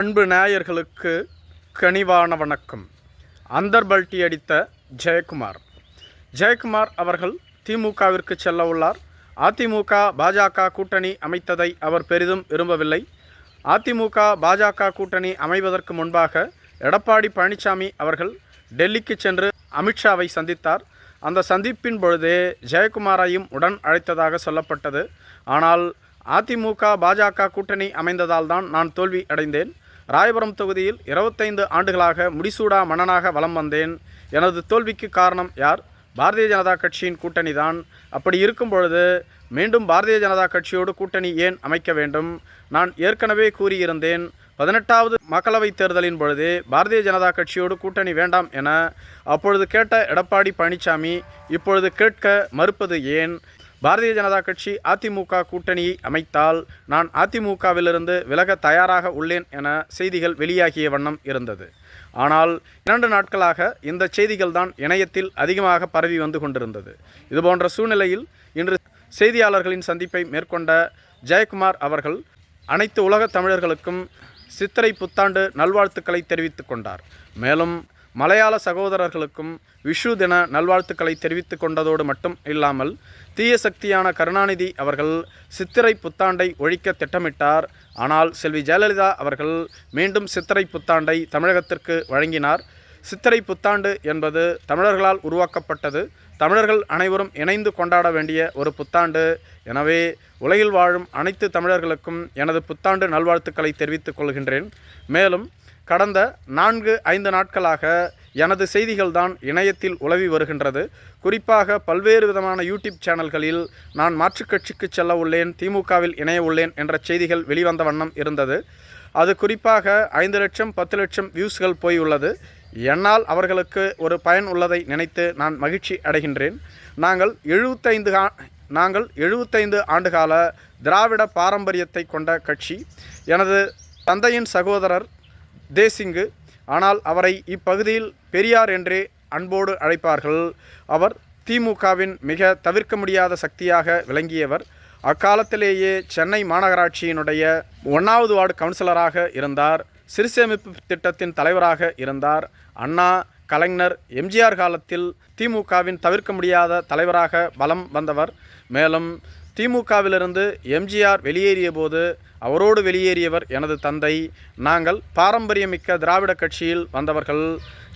அன்பு நேயர்களுக்கு கனிவான வணக்கம். அந்தர்பல்ட்டி அடித்த ஜெயக்குமார். ஜெயக்குமார் அவர்கள் திமுகவிற்கு செல்ல உள்ளார். அதிமுக பாஜக கூட்டணி அமைத்ததை அவர் பெரிதும் விரும்பவில்லை. அதிமுக பாஜக கூட்டணி அமைவதற்கு முன்பாக எடப்பாடி பழனிசாமி அவர்கள் டெல்லிக்கு சென்று அமித்ஷாவை சந்தித்தார். அந்த சந்திப்பின் பொழுதே ஜெயக்குமாரையும் உடன் அழைத்ததாக சொல்லப்பட்டது. ஆனால் அதிமுக பாஜக கூட்டணி அமைந்ததால் தான் நான் தோல்வி அடைந்தேன். ராயபுரம் தொகுதியில் இருபத்தைந்து ஆண்டுகளாக முடிசூடா மன்னனாக வலம் வந்தேன். எனது தோல்விக்கு காரணம் யார்? பாரதிய ஜனதா கட்சியின் கூட்டணி தான். அப்படி இருக்கும் பொழுது மீண்டும் பாரதிய ஜனதா கட்சியோடு கூட்டணி ஏன் அமைக்க வேண்டும்? நான் ஏற்கனவே கூறியிருந்தேன். பதினெட்டாவது மக்களவைத் தேர்தலின் பொழுதே பாரதிய ஜனதா கட்சியோடு கூட்டணி வேண்டாம் என அப்பொழுது கேட்ட எடப்பாடி பழனிசாமி இப்பொழுது கேட்க மறுப்பது ஏன்? பாரதிய ஜனதா கட்சி அதிமுக கூட்டணியை அமைத்தால் நான் அதிமுகவிலிருந்து விலக தயாராக உள்ளேன் என செய்திகள் வெளியாகிய வண்ணம் இருந்தது. ஆனால் இரண்டு நாட்களாக இந்த செய்திகள் தான் இணையத்தில் அதிகமாக பரவி வந்து கொண்டிருந்தது. இதுபோன்ற சூழ்நிலையில் இன்று செய்தியாளர்களின் சந்திப்பை மேற்கொண்ட ஜெயக்குமார் அவர்கள் அனைத்து உலக தமிழர்களுக்கும் சித்திரை புத்தாண்டு நல்வாழ்த்துக்களை தெரிவித்துக் கொண்டார். மேலும் மலையாள சகோதரர்களுக்கும் விஷு தின நல்வாழ்த்துக்களை தெரிவித்துக் கொண்டதோடு மட்டும் இல்லாமல் தீய சக்தியான கருணாநிதி அவர்கள் சித்திரை புத்தாண்டை ஒழிக்க திட்டமிட்டார். ஆனால் செல்வி ஜெயலலிதா அவர்கள் மீண்டும் சித்திரை புத்தாண்டை தமிழகத்திற்கு வழங்கினார். சித்திரை புத்தாண்டு என்பது தமிழர்களால் உருவாக்கப்பட்டது. தமிழர்கள் அனைவரும் இணைந்து கொண்டாட வேண்டிய ஒரு புத்தாண்டு. எனவே உலகில் வாழும் அனைத்து தமிழர்களுக்கும் எனது புத்தாண்டு நல்வாழ்த்துக்களை தெரிவித்துக் கொள்கின்றேன். மேலும் கடந்த நான்கு ஐந்து நாட்களாக எனது செய்திகள் தான் இணையத்தில் உலவி வருகின்றது. குறிப்பாக பல்வேறு விதமான யூடியூப் சேனல்களில் நான் மாற்றுக் கட்சிக்கு செல்ல உள்ளேன் திமுகவில் இணைய உள்ளேன் என்ற செய்திகள் வெளிவந்த வண்ணம் இருந்தது. அது குறிப்பாக ஐந்து லட்சம் பத்து லட்சம் வியூஸ்கள் போய் உள்ளது. என்னால் அவர்களுக்கு ஒரு பயன் உள்ளதை நினைத்து நான் மகிழ்ச்சி அடைகின்றேன். நாங்கள் எழுபத்தைந்து நாங்கள் எழுபத்தைந்து ஆண்டுகால திராவிட பாரம்பரியத்தை கொண்ட கட்சி. எனது தந்தையின் சகோதரர் தேசிங்கு. ஆனால் அவரை இப்பகுதியில் பெரியார் என்றே அன்போடு அழைப்பார்கள். அவர் திமுகவின் மிக தவிர்க்க முடியாத சக்தியாக விளங்கியவர். அக்காலத்திலேயே சென்னை மாநகராட்சியினுடைய ஒன்றாவது வார்டு கவுன்சிலராக இருந்தார். சிறுசேமிப்பு திட்டத்தின் தலைவராக இருந்தார். அண்ணா கலைஞர் எம்ஜிஆர் காலத்தில் திமுகவின் தவிர்க்க முடியாத தலைவராக பலம் வந்தவர். மேலும் திமுகவிலிருந்து எம்ஜிஆர் வெளியேறிய போது அவரோடு வெளியேறியவர் எனது தந்தை. நாங்கள் பாரம்பரியமிக்க திராவிட கட்சியில் வந்தவர்கள்.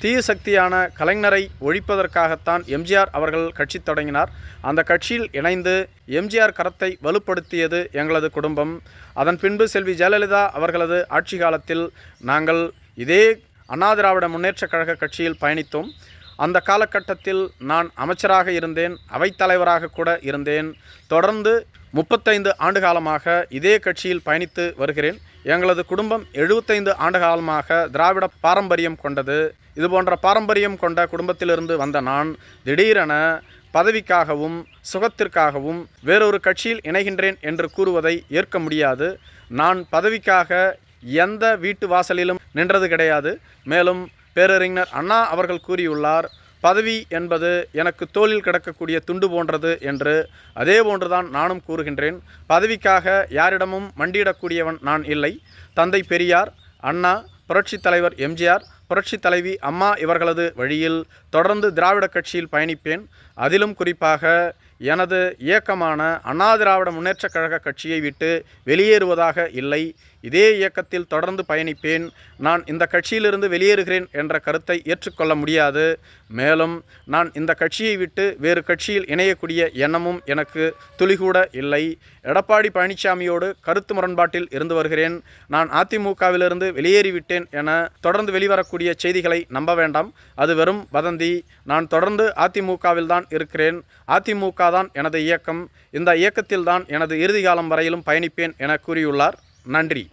தீய சக்தியான கலைஞரை ஒழிப்பதற்காகத்தான் எம்ஜிஆர் அவர்கள் கட்சி தொடங்கினார். அந்த கட்சியில் இணைந்து எம்ஜிஆர் கரத்தை வலுப்படுத்தியது எங்களது குடும்பம். அதன் பின்பு செல்வி ஜெயலலிதா அவர்களது ஆட்சி காலத்தில் நாங்கள் இதே அண்ணா திராவிட முன்னேற்றக் கழக கட்சியில் பயணித்தோம். அந்த காலகட்டத்தில் நான் அமைச்சராக இருந்தேன் அவைத்தலைவராக கூட இருந்தேன். தொடர்ந்து முப்பத்தைந்து ஆண்டு காலமாக இதே கட்சியில் பயணித்து வருகிறேன். எங்களது குடும்பம் எழுபத்தைந்து ஆண்டு காலமாக திராவிட பாரம்பரியம் கொண்டது. இது போன்ற பாரம்பரியம் கொண்ட குடும்பத்திலிருந்து வந்த நான் திடீரென பதவிக்காகவும் சுகத்திற்காகவும் வேறொரு கட்சியில் இணைகின்றேன் என்று கூறுவதை ஏற்க முடியாது. நான் பதவிக்காக எந்த வீட்டு வாசலிலும் நின்றது கிடையாது. மேலும் பேரறிஞர் அண்ணா அவர்கள் கூறியுள்ளார் பதவி என்பது எனக்கு தோளில் கிடக்கக்கூடிய துண்டு போன்றது என்று. அதே போன்றுதான் நானும் கூறுகின்றேன். பதவிக்காக யாரிடமும் மண்டியிடக்கூடியவன் நான் இல்லை. தந்தை பெரியார் அண்ணா புரட்சித் தலைவர் எம்ஜிஆர் புரட்சி தலைவி அம்மா இவர்களது வழியில் தொடர்ந்து திராவிட கட்சியில் பயணிப்பேன். அதிலும் குறிப்பாக எனது இயக்கமான அண்ணா திராவிட முன்னேற்றக் கழக கட்சியை விட்டு வெளியேறுவதாக இல்லை. இதே இயக்கத்தில் தொடர்ந்து பயணிப்பேன். நான் இந்த கட்சியிலிருந்து வெளியேறுகிறேன் என்ற கருத்தை ஏற்றுக்கொள்ள முடியாது. மேலும் நான் இந்த கட்சியை விட்டு வேறு கட்சியில் இணையக்கூடிய எண்ணமும் எனக்கு துளிகூட இல்லை. எடப்பாடி பழனிசாமியோடு கருத்து முரண்பாட்டில் இருந்து வருகிறேன். நான் அதிமுகவிலிருந்து வெளியேறிவிட்டேன் என தொடர்ந்து வெளிவரக்கூடிய செய்திகளை நம்ப வேண்டாம். அது வெறும் வதந்தி. நான் தொடர்ந்து அதிமுகவில் தான் இருக்கிறேன். அதிமுக தான் எனது இயக்கம். இந்த இயக்கத்தில் தான் எனது இறுதி காலம் வரையிலும் பயணிப்பேன் என கூறியுள்ளார். நன்றி.